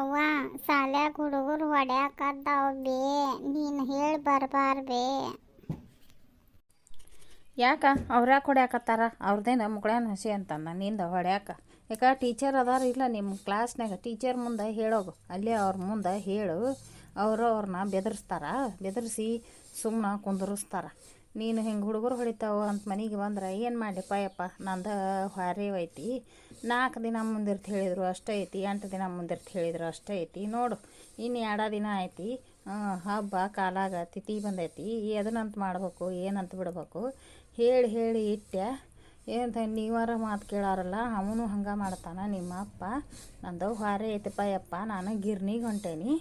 ಯವ್ವ, ಸಾಲ್ಯಾಗ ಹುಡುಗರು ಹೊಡ್ಯಾಕತ್ತಾವ ಬೇ, ನೀನು ಹೇಳಿ ಬರ್ಬಾರ್ ಬೇ. ಯಾಕ? ಅವ್ರ್ಯಾಕೆ ಹೊಡ್ಯಾಕತ್ತಾರ? ಅವ್ರದ್ದೇನ ಮುಗಳೇನು ಹಸಿ ಅಂತಂದ, ನಿಂದ ಹೊಡ್ಯಾಕ. ಯಾಕ? ಟೀಚರ್ ಅದಾರ ಇಲ್ಲ ನಿಮ್ಮ ಕ್ಲಾಸ್ನಾಗ ಟೀಚರ್ ಮುಂದೆ ಹೇಳೋಗು. ಅಲ್ಲೇ ಅವ್ರ ಮುಂದೆ ಹೇಳು, ಅವರು ಅವ್ರನ್ನ ಬೆದರಿಸ್ತಾರ. ಬೆದರಿಸಿ ಸುಮ್ಮನೆ ಕುಂದರಿಸ್ತಾರ. ನೀನು ಹಿಂಗೆ ಹುಡುಗರು ಹೊಡಿತಾವ ಅಂತ ಮನೆಗೆ ಬಂದ್ರೆ ಏನು ಮಾಡಲಿಪ್ಪ ಯಪ್ಪ ನಂದು ಐತಿ. ನಾಲ್ಕು ದಿನ ಮುಂದಿರ್ತ ಹೇಳಿದರು ಅಷ್ಟೇ ಐತಿ. ಎಂಟು ದಿನ ಮುಂದಿರ್ತ ಹೇಳಿದ್ರು ಅಷ್ಟೇ ಐತಿ. ನೋಡು ಇನ್ನು ಎರಡ ದಿನ ಐತಿ. ಹಬ್ಬ ಕಾಲಾಗ ತಿಥಿ ಬಂದೈತಿ. ಎದನಂತ ಮಾಡ್ಬೇಕು, ಏನಂತ ಬಿಡ್ಬೇಕು? ಹೇಳಿ ಹೇಳಿ ಇಟ್ಟೆ ಏನಂತ ನೀವಾರ ಮಾತು ಕೇಳಾರಲ್ಲ, ಅವನು ಹಂಗೆ ಮಾಡ್ತಾನೆ. ನಿಮ್ಮ ಅಪ್ಪ ನಂದು ಹೊರೆ ಐತಪ್ಪ ಯಪ್ಪ ನಾನು ಗಿರ್ನಿಗೆ ಹೊಂಟೇನಿ.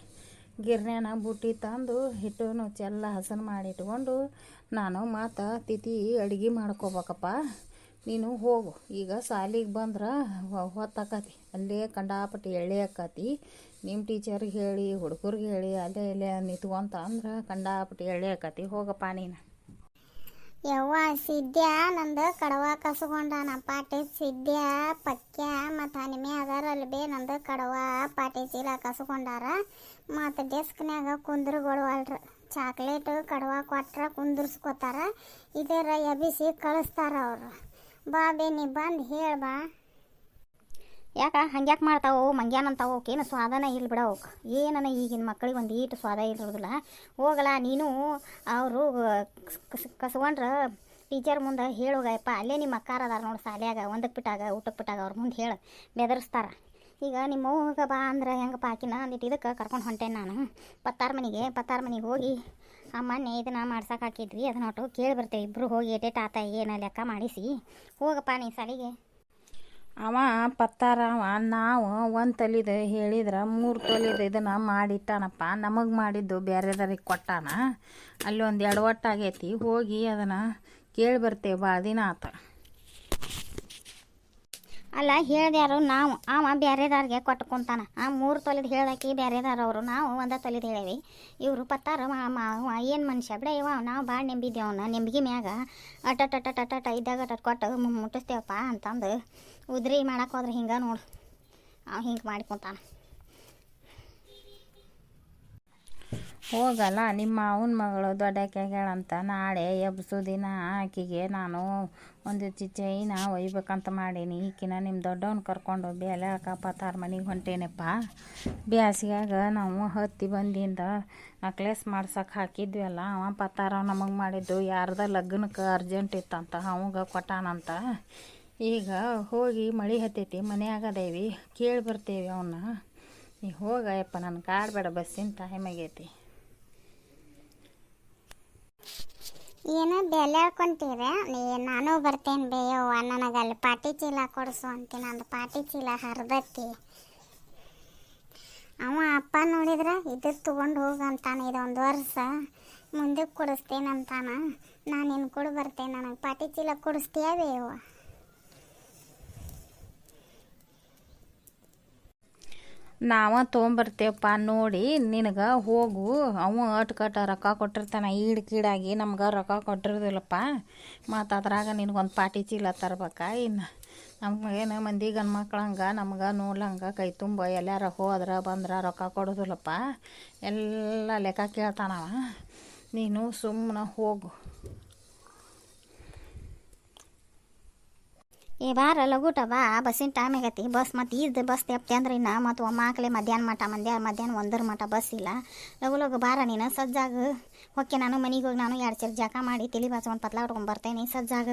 ಗಿರ್ನ್ಯಾನ ಬುಟ್ಟಿ ತಂದು ಹಿಟ್ಟು ಚೆಲ್ಲ ಹಸನ್ ಮಾಡಿ ಇಟ್ಕೊಂಡು ನಾನು ಮತ್ತು ತಿಥಿ ಅಡುಗೆ ಮಾಡ್ಕೋಬೇಕಪ್ಪ, ನೀನು ಹೋಗು. ಈಗ ಸಾಲಿಗೆ ಬಂದ್ರೆ ಹೊತ್ತಾಕತಿ. ಅಲ್ಲೇ ಕಂಡಾಪಟ್ಟಿ ಎಳೆ ಆಕತಿ. ನಿಮ್ಮ ಟೀಚರ್ಗೆ ಹೇಳಿ, ಹುಡುಗರಿಗೆ ಹೇಳಿ, ಅಲ್ಲೇ ಇಲ್ಲೇ ನಿಂತ್ಕೊಂತ ಅಂದ್ರೆ ಕಂಡಾಪಟ್ಟಿ ಎಳ್ಳೆ ಆಕತಿ. ಹೋಗಪ್ಪ ನೀನು. ಯವ್ವ ಸಿದ್ಯ ನಂದು ಕಡವ ಕಸ್ಕೊಂಡಾನ ಪಾಟಿ ಸಿದ್ಯಾ ಪಕ್ಯ ಮತ್ತು ಅನಿಮೆ ಅದಾರಲ್ಲ ಬೇ. ನಂದು ಕಡವ ಪಾಟಿ ಚೀಲ ಕಸ್ಕೊಂಡಾರ ಮತ್ತು ಡೆಸ್ಕ್ನ್ಯಾಗ ಕುಂದ್ರುಗಳು ಅಲ್ರ. ಚಾಕ್ಲೇಟು ಕಡವ ಕೊಟ್ರ ಕುಂದ್ರಸ್ಕೊತಾರ. ಇದರ ಎಬಿಸಿ ಕಳಿಸ್ತಾರ ಅವರು. ಬಾ ಬೇ, ನೀ ಬಂದು ಹೇಳ ಬಾ. ಯಾಕ? ಹಂಗ್ಯಾಕೆ ಮಾಡ್ತಾವು ಮಂಗ್ಯಾನಂತಾವು ಅವಕ್ಕೇನು ಸ್ವಾದನ ಇಲ್ಲ ಬಿಡ ಅವಕ್ಕೆ ಏನನ ಈಗಿನ ಮಕ್ಕಳಿಗೆ ಒಂದು ಈಟು ಸ್ವಾದ ಇರೋದಿಲ್ಲ. ಹೋಗಲ್ಲ ನೀನು ಅವರು ಕಸ್ಕೊಂಡ್ರೆ ಟೀಚರ್ ಮುಂದೆ ಹೇಳೋಗಯಪ್ಪ ಅಲ್ಲೇ ನಿಮ್ಮ ಅಕ್ಕಾರ ಅದಾರ ನೋಡಿ ಶಾಲ್ಯಾಗ ಒಂದಕ್ಕೆ ಬಿಟ್ಟಾಗ ಊಟಕ್ಕೆ ಬಿಟ್ಟಾಗ ಅವ್ರ ಮುಂದೆ ಹೇಳು, ಬೆದರಿಸ್ತಾರ. ಈಗ ನಿಮ್ಮ ಹೋಗ ಬಾ ಅಂದ್ರೆ ಹೆಂಗಪ್ಪ ಆಕಿನ? ಅಂದಿಟ್ಟು ಇದಕ್ಕೆ ಕರ್ಕೊಂಡು ಹೊಂಟೇನೆ ನಾನು. ಪತ್ತಾರ ಮನೆಗೆ ಪತ್ತಾರ ಮನೆಗೆ ಹೋಗಿ ಅಮ್ಮ ಮೊನ್ನೆ ಇದನ್ನು ಮಾಡ್ಸಕ್ಕೆ ಹಾಕಿದ್ವಿ, ಅದನ್ನ ಒಟ್ಟು ಕೇಳಿ ಬರ್ತೇವೆ ಇಬ್ಬರು ಹೋಗಿ ಏಟೇಟ್ ಆತ ಏನು ಲೆಕ್ಕ ಮಾಡಿಸಿ, ಹೋಗಪ್ಪ ನೀ ಸಾಲಿಗೆ. ಅವ ಪತ್ತಾರ, ಅವ ನಾವು ಒಂದು ತಲಿದ ಹೇಳಿದ್ರೆ ಮೂರು ತೊಲಿದ ಇದನ್ನು ಮಾಡಿಟ್ಟಾನಪ್ಪ. ನಮಗೆ ಮಾಡಿದ್ದು ಬೇರೆದರಿಗೆ ಕೊಟ್ಟಾನ. ಅಲ್ಲಿ ಒಂದು ಎಡವಟ್ಟಾಗೈತಿ. ಹೋಗಿ ಅದನ್ನು ಕೇಳಿ ಬರ್ತೇವೆ ಭಾಳ ದಿನ ಆತ ಅಲ್ಲ ಹೇಳ್ದ್ಯಾರು ನಾವು ಅವ ಬೇರೆದಾರ್ಗೆ ಕೊಟ್ಕೊಂತಾನ ಆ ಮೂರು ತೊಲಿದು ಹೇಳ್ದಾಕಿ ಬೇರೆದಾರ ಅವರು. ನಾವು ಒಂದ ತೊಲಿದು ಹೇಳೇವಿ. ಇವರು ಪತ್ತಾರ ಏನು ಮನುಷ್ಯ? ಬಿಡ ಇವ, ನಾವು ಭಾಳ ನೆಂಬಿದ್ದೇವೆ ಅವನ. ನೆಂಬಿಗೆ ಮ್ಯಾಗ ಅಟ ಟಟ ಟಟ ಟ ಇದ್ದಾಗ ಅಟ ಕೊಟ್ಟು ಮುಟ್ಟಿಸ್ತೇವಪ್ಪ ಅಂತಂದು ಉದ್ರಿ ಮಾಡಕ್ಕೆ ಹೋದ್ರೆ ಹಿಂಗೆ ನೋಡು. ಅವ ಹಿಂಗೆ ಮಾಡ್ಕೊಂತಾನ ಹೋಗಲ್ಲ, ನಿಮ್ಮ ಅವನ ಮಗಳು ದೊಡ್ಡಕ್ಕಾಗ್ಯಾಳಂತ ನಾಳೆ ಎಬ್ಸು ದಿನ ಆಕಿಗೆ ನಾನು ಒಂದು ಚೈನ ಒಯ್ಬೇಕಂತ ಮಾಡೀನಿ. ಈಕಿನ ನಿಮ್ಮ ದೊಡ್ಡವನ್ ಕರ್ಕೊಂಡು ಬೇಲ್ಯಾಕ ತಾರ ಮನೆಗೆ ಹೊಂಟೇನಪ್ಪ. ಬ್ಯಾಸಿಗ್ಯಾಗ ನಾವು ಹತ್ತಿ ಬಂದಿಂದ ನಕ್ಲೆಸ್ ಮಾಡ್ಸಕ್ಕೆ ಹಾಕಿದ್ವಲ್ಲ, ಅವ ಪತ್ತಾರ ನಮಗೆ ಮಾಡಿದ್ದು, ಯಾರ್ದ ಲಗ್ನಕ್ಕೆ ಅರ್ಜೆಂಟ್ ಇತ್ತಂತ ಅವಾಗ ಕೊಟ್ಟಾನಂತ. ಈಗ ಹೋಗಿ ಮಳೆ ಹತ್ತೈತಿ ಮನ್ಯಾಗದೇವಿ ಕೇಳಿ ಬರ್ತೇವಿ ಅವನ್ನ ನೀ ಹೋಗಯಪ್ಪ ನನ್ನ ಕಾಡ್ಬೇಡ ಬಸ್ಸಿನ ಟೈಮ್ ಆಗೈತಿ. ಏನು ಬೆಲೆ ಹೇಳ್ಕೊಂತೀರ ನೀ ನಾನು ಬರ್ತೇನೆ ಬೇಯವ್ವ ಅಲ್ಲಿ ಪಾಟಿ ಚೀಲ ಕೊಡಿಸು ಅಂತೀನಿ. ನಂದು ಪಾಟಿ ಚೀಲ ಹರಿದತ್ತಿ ಅವ ಅಪ್ಪ ನೋಡಿದ್ರೆ, ಇದು ತೊಗೊಂಡು ಹೋಗು ಅಂತಾನೆ ಇದೊಂದು ವರ್ಷ. ಮುಂದಕ್ಕೆ ಕೊಡಿಸ್ತೇನಂತಾನ. ನಾನು ನಿನ್ನ ಕೂಡ ಬರ್ತೇನೆ, ನನಗೆ ಪಾಟಿ ಚೀಲ ಕೊಡಿಸ್ತೀಯ ಬೇಯವ್ವ ನಾವ ತೊಗೊಂಬರ್ತೇವಪ್ಪ ನೋಡಿ, ನಿನಗೆ ಹೋಗು, ಅವ ಅಟ್ ಕಟ್ಟ ರೊಕ್ಕ ಕೊಟ್ಟಿರ್ತಾನ, ಈಡ್ ಕೀಡಾಗಿ ನಮ್ಗೆ ರೊಕ್ಕ ಕೊಟ್ಟಿರೋದಿಲ್ಲಪ್ಪ. ಮತ್ತು ಅದ್ರಾಗ ನಿನಗೊಂದು ಪಾಟಿ ಚೀಲ ತರ್ಬೇಕಾ ಇನ್ನು. ನಮಗೇನು ಮಂದಿ ಗಂಡು ಮಕ್ಳಂಗೆ ನಮ್ಗೆ ನೋಡ್ಲಂಗೆ ಕೈ ತುಂಬ ಎಲ್ಲಾರ ಹೋದ್ರೆ ಬಂದ್ರೆ ರೊಕ್ಕ ಕೊಡೋದಿಲ್ಲಪ್ಪ. ಎಲ್ಲ ಲೆಕ್ಕ ಕೇಳ್ತಾನವ. ನೀನು ಸುಮ್ಮನೆ ಹೋಗು. ಏ ಬಾರ ಲಘುಟವ ಬಾ, ಬಸ್ಸಿನ ಟೈಮ್ ಆಗೈತಿ. ಬಸ್ ಮತ್ತು ಈಜ್ ಬಸ್ ತೆಪ್ತಿ ಅಂದ್ರೆ ಇನ್ನು ಮತ್ತು ಒಮ್ಮಾಕ್ಲೆ ಮಧ್ಯಾಹ್ನ ಮಠ ಮಂದ್ಯ ಮಧ್ಯಾಹ್ನ ಒಂದರ ಮಠ ಬಸ್ ಇಲ್ಲ. ಲಘು ಲಘು ಬಾರ ನೀನು ಸಜ್ಜಾಗ ಹೊಕ್ಕೆ ನಾನು ಮನೆಗೆ ಹೋಗಿ ನಾನು ಎರಡು ಚೇರ್ ಜಾಕ ಮಾಡಿ ತಿಳಿ ಬಸ್ ಒಂದು ಪತ್ಲ ಉಟ್ಕೊಂಡು ಬರ್ತೇನೆ, ಸಜ್ಜಾಗ.